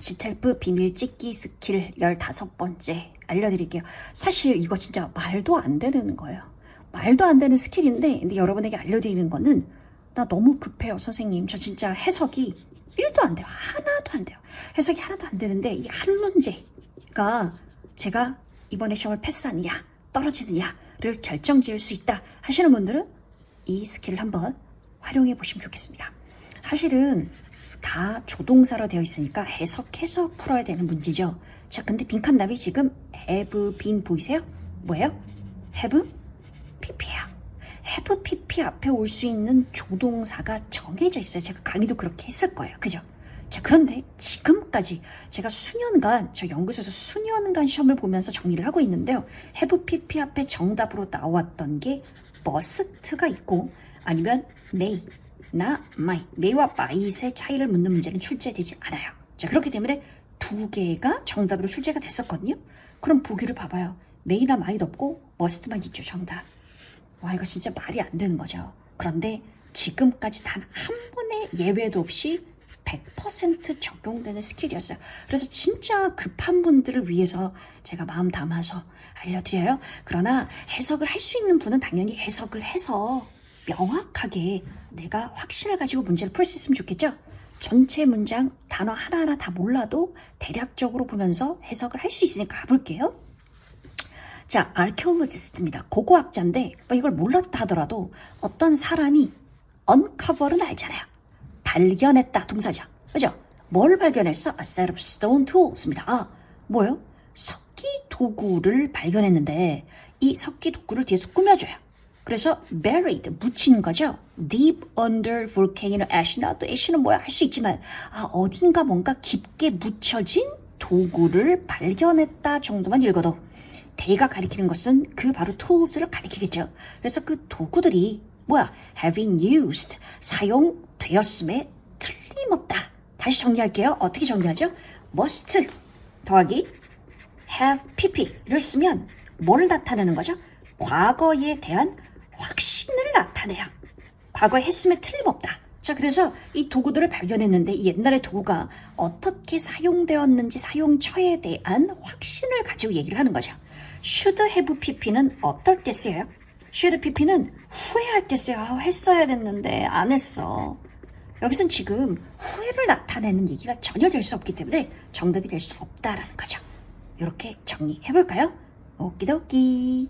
지텔프 비밀 찍기 스킬 15번째 알려드릴게요. 사실 이거 진짜 말도 안 되는 거예요. 말도 안 되는 스킬인데 근데 여러분에게 알려드리는 거는 나 너무 급해요 선생님. 저 진짜 해석이 1도 안 돼요. 하나도 안 돼요. 해석이 하나도 안 되는데 이 한 문제가 제가 이번에 시험을 패스하느냐 떨어지느냐를 결정 지을 수 있다 하시는 분들은 이 스킬을 한번 활용해 보시면 좋겠습니다. 사실은 다 조동사로 되어 있으니까 해석해서 풀어야 되는 문제죠. 자, 근데 빈칸 답이 지금 have been 보이세요? 뭐예요? have pp예요. have pp 앞에 올 수 있는 조동사가 정해져 있어요. 제가 강의도 그렇게 했을 거예요. 그죠? 자, 그런데 지금까지 제가 수년간, 저 연구소에서 수년간 시험을 보면서 정리를 하고 있는데요. have pp 앞에 정답으로 나왔던 게 must가 있고 아니면 may, 나 might, may와 might의 차이를 묻는 문제는 출제되지 않아요. 자, 그렇기 때문에 두 개가 정답으로 출제가 됐었거든요. 그럼 보기를 봐봐요. may나 might 없고 must만 있죠, 정답. 와, 이거 진짜 말이 안 되는 거죠. 그런데 지금까지 단 한 번의 예외도 없이 100% 적용되는 스킬이었어요. 그래서 진짜 급한 분들을 위해서 제가 마음 담아서 알려드려요. 그러나 해석을 할 수 있는 분은 당연히 해석을 해서 명확하게 내가 확신을 가지고 문제를 풀 수 있으면 좋겠죠? 전체 문장 단어 하나하나 다 몰라도 대략적으로 보면서 해석을 할 수 있으니까 가볼게요. 자, archaeologist입니다. 고고학자인데 뭐 이걸 몰랐다 하더라도 어떤 사람이 uncover는 알잖아요. 발견했다 동사죠. 그죠? 뭘 발견했어? A set of stone tools입니다. 아, 뭐요? 석기 도구를 발견했는데 이 석기 도구를 뒤에서 꾸며줘요. 그래서 buried 묻힌 거죠. deep under volcano ash. 나 또 ash는 뭐야 할 수 있지만 아 어딘가 뭔가 깊게 묻혀진 도구를 발견했다 정도만 읽어도 대가 가리키는 것은 그 바로 tools를 가리키겠죠. 그래서 그 도구들이 뭐야 having used 사용되었음에 틀림없다. 다시 정리할게요. 어떻게 정리하죠? must 더하기 have pp를 쓰면 뭘 나타내는 거죠? 과거에 대한 나타내요. 과거에 했음에 틀림없다. 자, 그래서 이 도구들을 발견했는데 이 옛날의 도구가 어떻게 사용되었는지 사용처에 대한 확신을 가지고 얘기를 하는 거죠. should have pp는 어떨 때 쓰여요? should pp는 후회할 때 써요. 아, 했어야 됐는데 안 했어. 여기선 지금 후회를 나타내는 얘기가 전혀 될 수 없기 때문에 정답이 될 수 없다라는 거죠. 이렇게 정리해 볼까요? 오키도키.